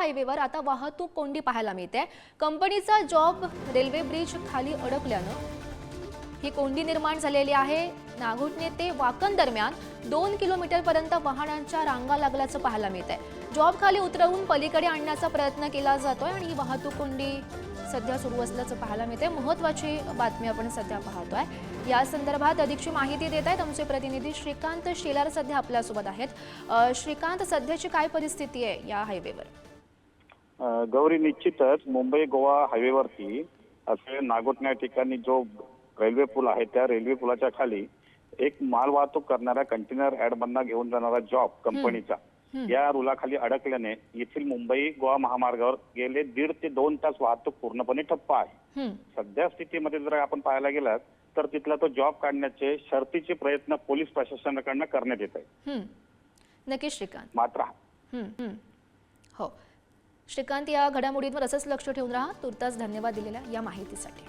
हायवेवर आता वाहतूक कोंडी पाहायला मिळते. कंपनीचा जॉब रेल्वे ब्रिज खाली अडकल्यानं ही कोंडी निर्माण झालेली आहे. नागोठणे ते वाकण दरम्यान दोन किलोमीटर पर्यंत वाहनांच्या रांगा लागल्याचं पाहायला मिळत आहे जॉब खाली उतरवून पलीकडे आणण्याचा प्रयत्न केला जातोय आणि ही वाहतूक कोंडी सध्या सुरू असल्याचं पाहायला मिळते महत्वाची बातमी आपण सध्या पाहतोय. या संदर्भात अधिकची माहिती देत आहेत आमचे प्रतिनिधी श्रीकांत शेलार सध्या आपल्यासोबत आहेत. श्रीकांत सध्याची काय परिस्थिती आहे या हायवेवर? गौरी निश्चितच मुंबई गोवा हायवेवरती असे नागोटण्या ठिकाणी जो रेल्वे पूल आहे त्या रेल्वे पुलाच्या खाली एक माल वाहतूक करणारा कंटेनर ऍड मधना घेऊन जाणारा जॉब कंपनीचा या रुलाखाली अडकल्याने येथील मुंबई गोवा महामार्गावर गेले दीड ते दोन तास वाहतूक पूर्णपणे ठप्प आहे. सध्या स्थितीमध्ये जर आपण पाहायला गेलात तर तिथला तो जॉब काढण्याचे शर्तीचे प्रयत्न पोलीस प्रशासनाकडनं करण्यात येत आहे. नक्की श्रीकांत. मात्र. हो. श्रीकांत या घडामोडींवर असंच लक्ष ठेवून राहा. तुर्तास धन्यवाद दिलेल्या या माहितीसाठी.